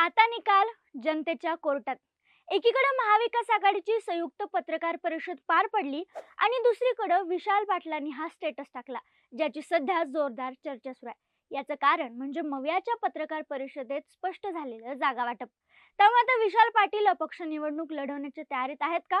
आता निकाल जनतेच्या कोर्टात. एकीकडे महाविकास आघाडीची संयुक्त पत्रकार परिषद पार पडली आणि दुसरीकडे विशाल पाटलांनी हा स्टेटस टाकला ज्याची सध्या जोरदार चर्चा सुरू आहे. याचं कारण म्हणजे मव्याच्या पत्रकार परिषदेत स्पष्ट झालेलं जागा वाटप. त्यामुळे आता विशाल पाटील अपक्ष निवडणूक लढवण्याच्या तयारीत आहेत का?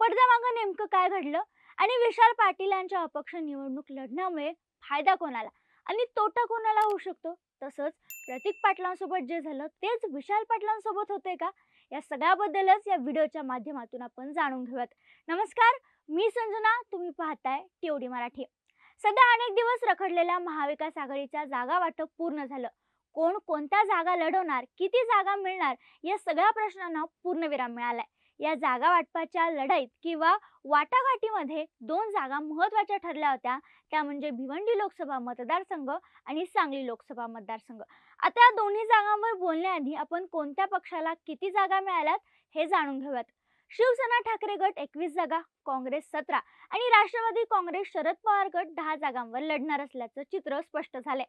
पडद्यामागं नेमकं काय घडलं? आणि विशाल पाटील यांच्या अपक्ष निवडणूक लढण्यामुळे फायदा कोणाला? आणि तोटा कोणाला होऊ शकतो? तसंच प्रतीक पाटलांसोबत जे झालं तेच विशाल पाटलांसोबत होते का? या सगळ्याबद्दलच या व्हिडिओच्या माध्यमातून आपण जाणून घेऊयात. नमस्कार मी संजना तुम्ही पाहताय टीओडी मराठी. सध्या अनेक दिवस रखडलेल्या महाविकास आघाडीचा जागा वाटप पूर्ण झालं. कोण कोणत्या जागा लढवणार किती जागा मिळणार या सगळ्या प्रश्नांना पूर्णविराम मिळालाय. या जागा वाटपाच्या लढाईत किंवा वाटाघाटीमध्ये दोन जागा महत्त्वाच्या ठरल्या होत्या. त्या म्हणजे भिवंडी लोकसभा मतदारसंघ आणि सांगली लोकसभा मतदारसंघ. आता या दोन्ही जागांवर बोलण्याआधी आपण कोणत्या पक्षाला किती जागा मिळाल्यात हे जाणून घेऊयात. शिवसेना ठाकरे गट एकवीस जागा काँग्रेस सतरा आणि राष्ट्रवादी काँग्रेस शरद पवार गट दहा जागांवर लढणार असल्याचं चित्र स्पष्ट झालंय.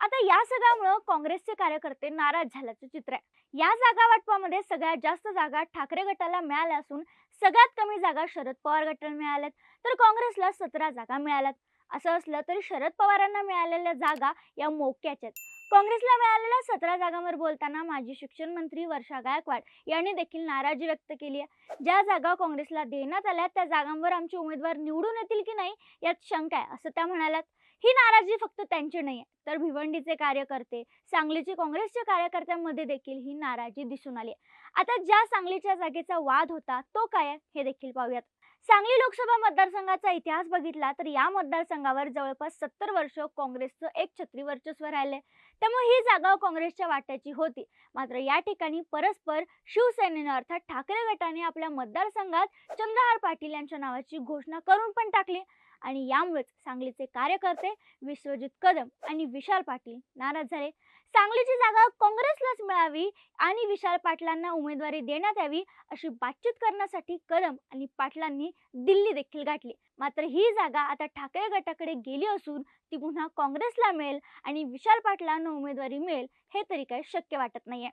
आता या सगळ्यामुळं काँग्रेसचे कार्यकर्ते नाराज झाल्याचं चित्र आहे. या जागा वाटपामध्ये सगळ्यात जास्त जागा ठाकरे गटाला मिळाल्या असून सगळ्यात कमी जागा शरद पवार गटाला मिळाल्यात. तर काँग्रेसला सतरा जागा मिळाल्यात. असं असलं तरी शरद पवारांना मिळालेल्या जागा या मोक्याच्या आहेत. काँग्रेसला मिळालेल्या सतरा जागांवर बोलताना माजी शिक्षण मंत्री वर्षा गायकवाड यांनी देखील नाराजी व्यक्त केली आहे. ज्या जागा काँग्रेसला देण्यात आल्या त्या जागांवर आमचे उमेदवार निवडून येतील की नाही यात शंका आहे असं त्या म्हणाल्यात. ही नाराजी फक्त त्यांची नाही तर भिवंडीचे कार्यकर्ते सांगलीचे काँग्रेसच्या कार्यकर्त्यांमध्ये देखील ही नाराजी दिसून आली आता ज्या सांगलीच्या जागेचा वाद होता तो काय हे देखील पाहूयात. सांगली लोकसभा मतदारसंघाचा इतिहास बघितला तर या मतदारसंघावर जवळपास सत्तर वर्ष काँग्रेसचं एक छत्री वर्चस्व राहिले त्यामुळे ही जागा काँग्रेसच्या वाट्याची होती. मात्र या ठिकाणी परस्पर शिवसेनेनं अर्थात ठाकरे गटाने आपल्या मतदारसंघात चंद्रहार पाटील यांच्या नावाची घोषणा करून पण टाकली. आणि यामुळेच सांगलीचे कार्यकर्ते विश्वजित कदम आणि विशाल पाटील नाराज झाले. सांगलीची जागा काँग्रेसलाच मिळावी आणि विशाल पाटलांना उमेदवारी देण्यात यावी अशी बातचीत करण्यासाठी कदम आणि पाटलांनी दिल्ली देखील गाठली. मात्र ही जागा आता ठाकरे गटाकडे गेली असून ती पुन्हा काँग्रेसला मिळेल आणि विशाल पाटलांना उमेदवारी मिळेल हे तरी काही शक्य वाटत नाहीये.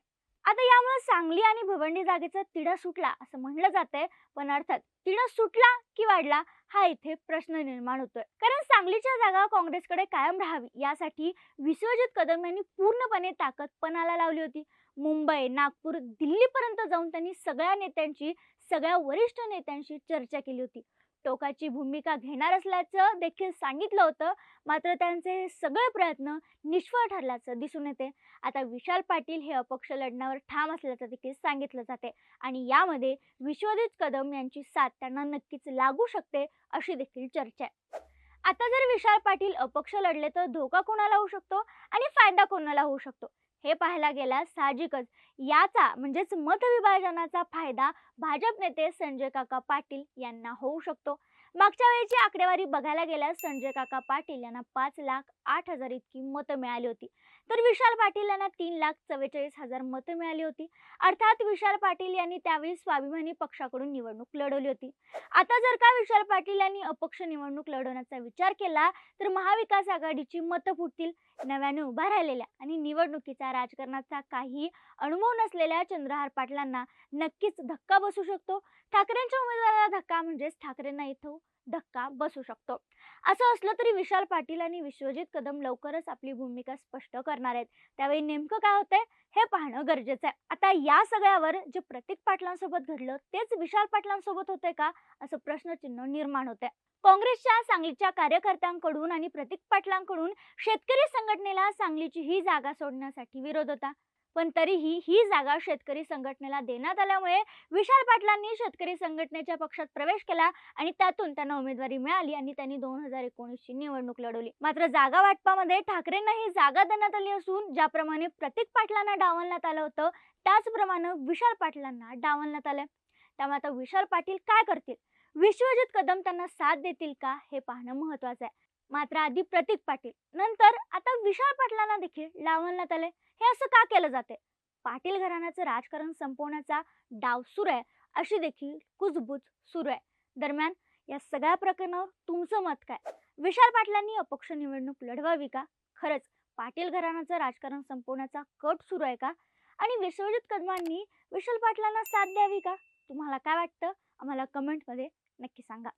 आता यामुळे सांगली आणि भवंडी जागेचा तिढा सुटला असं म्हणलं जातंय. पण अर्थात तिढा सुटला की वाढला हा इथे प्रश्न निर्माण होतोय. कारण सांगलीच्या जागा काँग्रेसकडे कायम राहावी यासाठी विश्वजित कदम यांनी पूर्णपणे ताकद पणाला लावली होती. मुंबई नागपूर दिल्लीपर्यंत जाऊन त्यांनी सगळ्या नेत्यांची सगळ्या वरिष्ठ नेत्यांशी चर्चा केली होती. टोकाची भूमिका घेणार असल्याचं देखील सांगितलं होतं. मात्र त्यांचे सगळे प्रयत्न निष्फळ ठरल्याचं दिसून येते. आता विशाल पाटील हे अपक्ष लढण्यावर ठाम असल्याचं देखील सांगितलं जाते आणि यामध्ये विश्वजित कदम यांची साथ त्यांना नक्कीच लागू शकते अशी देखील चर्चा आहे. आता जर विशाल पाटील अपक्ष लढले तर धोका कोणाला होऊ शकतो आणि फायदा कोणाला होऊ शकतो? हे पाहायला गेल्यास साहजिकच. याचा म्हणजेच मतविभाजनाचा फायदा भाजप नेते संजय काका पाटील यांना होऊ शकतो. मागच्या वेळेची आकडेवारी बघायला गेल्यास संजय काका पाटील यांना पाच लाख आठ हजार इतकी मतं मिळाली होती. तर विशाल पाटील यांना तीन लाख चव्वेचाळीस हजार मतं मिळाली होती. अर्थात विशाल पाटील यांनी त्यावेळी स्वाभिमानी पक्षाकडून निवडणूक लढवली होती. आता जर का विशाल पाटील यांनी अपक्ष निवडणूक लढवण्याचा विचार केला तर महाविकास आघाडीची मतं फुटतील. नव्याने उभा राहिलेल्या आणि निवडणुकीचा राजकारणाचा काही अनुभव नसलेल्या चंद्रहार पाटलांना नक्कीच धक्का बसू शकतो. ठाकरेंच्या उमेदवाराला म्हणजेच ठाकरेंना इथं धक्का बसू शकतो. असं असलं तरी विशाल पाटील आणि विश्वजित कदम लवकरच आपली भूमिका स्पष्ट करणार आहेत. त्यावेळी नेमकं काय होतंय? हे पाहणं गरजेचं आहे. आता या सगळ्यावर जे प्रतीक पाटलांसोबत घडलं तेच विशाल पाटलांसोबत होते का? असं प्रश्नचिन्ह निर्माण होतंय. काँग्रेसच्या सांगलीच्या कार्यकर्त्यांकडून आणि प्रतीक पाटलांकडून शेतकरी संघटनेला सांगलीची ही जागा सोडण्यासाठी विरोध होता. पण तरीही ही जागा शेतकरी संघटनेला देण्यात आल्यामुळे विशाल पाटलांनी शेतकरी संघटनेच्या पक्षात प्रवेश केला आणि त्यातून त्यांना उमेदवारी मिळाली आणि त्यांनी दोन हजार एकोणीसची निवडणूक लढवली. मात्र जागा वाटपामध्ये ठाकरेंना ही जागा देण्यात आली असून ज्याप्रमाणे प्रतीक पाटलांना डावलण्यात आलं होतं त्याचप्रमाणे विशाल पाटलांना डावलण्यात आलं त्यामुळे आता विशाल पाटील काय करतील? विश्वजित कदम त्यांना साथ देतील का? हे पाहणं महत्वाचं आहे. मात्र आधी प्रतीक पाटील नंतर आता विशाल पाटलांना देखील लावण्यात आले हे असं का केलं जाते पाटील घराण्याचं राजकारण संपवण्याचा डाव सुरू आहे अशी देखील कुजबूज सुरू आहे. दरम्यान या सगळ्या प्रकरणावर तुमचं मत काय? विशाल पाटलांनी अपक्ष निवडणूक लढवावी का? खरंच पाटील घराण्याचं राजकारण संपवण्याचा कट सुरू आहे का? आणि विश्वजित कदमांनी विशाल पाटलांना साथ द्यावी का? तुम्हाला काय वाटतं? आम्हाला कमेंटमध्ये नक्की सांगा.